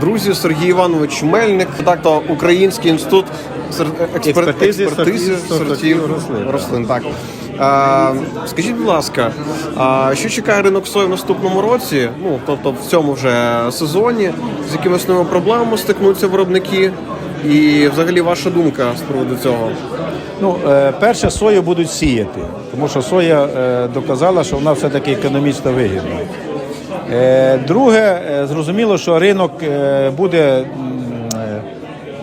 Друзі, Сергій Іванович Мельник, редактор Український інститут Експертизи сортів- рослин. рослин. Так. Скажіть, будь ласка, а що чекає ринок сої в наступному році? Ну тобто в цьому вже сезоні, з якими основними проблемами стикнуться виробники? І взагалі ваша думка з приводу цього? Ну, е, перше, сою будуть сіяти, тому що соя е, доказала, що вона все-таки економічно вигідна. Е, Друге, е, зрозуміло, що ринок е, буде,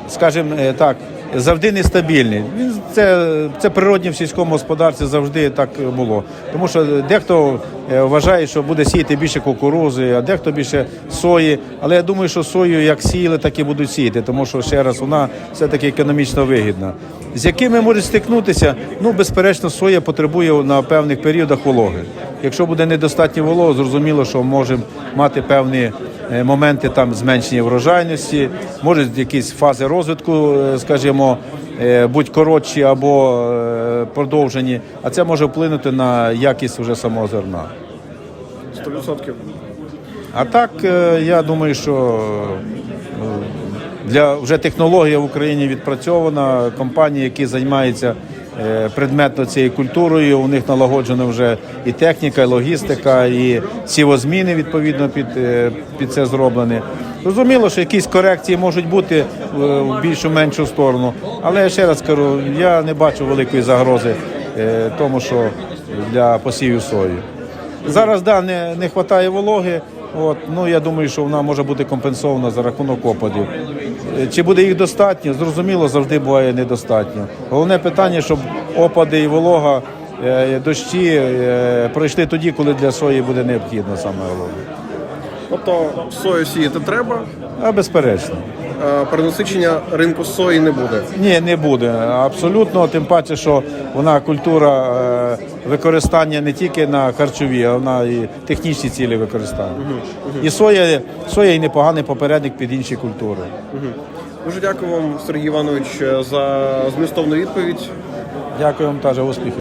скажімо так, завжди нестабільний. Він це, це природне в сільському господарстві завжди так було. Тому що дехто вважає, що буде сіяти більше кукурузи, а дехто більше сої. Але я думаю, що сою як сіяли, так і будуть сіяти, тому що ще раз вона все-таки економічно вигідна. З якими можуть стикнутися? Ну, безперечно, соя потребує на певних періодах вологи. Якщо буде недостатньо вологи, зрозуміло, що можемо мати певні е, моменти там зменшення врожайності, можуть якісь фази розвитку, е, скажімо, е, будь коротші або продовжені, а це може вплинути на якість вже самого зерна. 100%. А так, я думаю, що для вже технологія в Україні відпрацьована. Компанії, які займаються е, предметно цією культурою, у них налагоджена вже і техніка, і логістика, і сівозміни відповідно під, е, під це зроблені. Зрозуміло, що якісь корекції можуть бути е, в більшу меншу сторону, але я ще раз кажу, я не бачу великої загрози тому, що для посівів сої. Зараз да, не, не вистачає вологи. От, ну я думаю, що вона може бути компенсована за рахунок опадів. Е, Чи буде їх достатньо? Зрозуміло, завжди буває недостатньо. Головне питання, щоб опади і волога, е, дощі е, пройшли тоді, коли для сої буде необхідно саме головне. Тобто сою сіяти треба, А безперечно. а перенасичення ринку сої не буде. Ні, не буде. Абсолютно, тим паче, що вона культура е, використання не тільки на харчові, а вона і технічні цілі використання. І соя, соя і непоганий попередник під інші культури. Дуже дякую вам, Сергій Іванович, за змістовну відповідь. Дякую вам теж успіхів.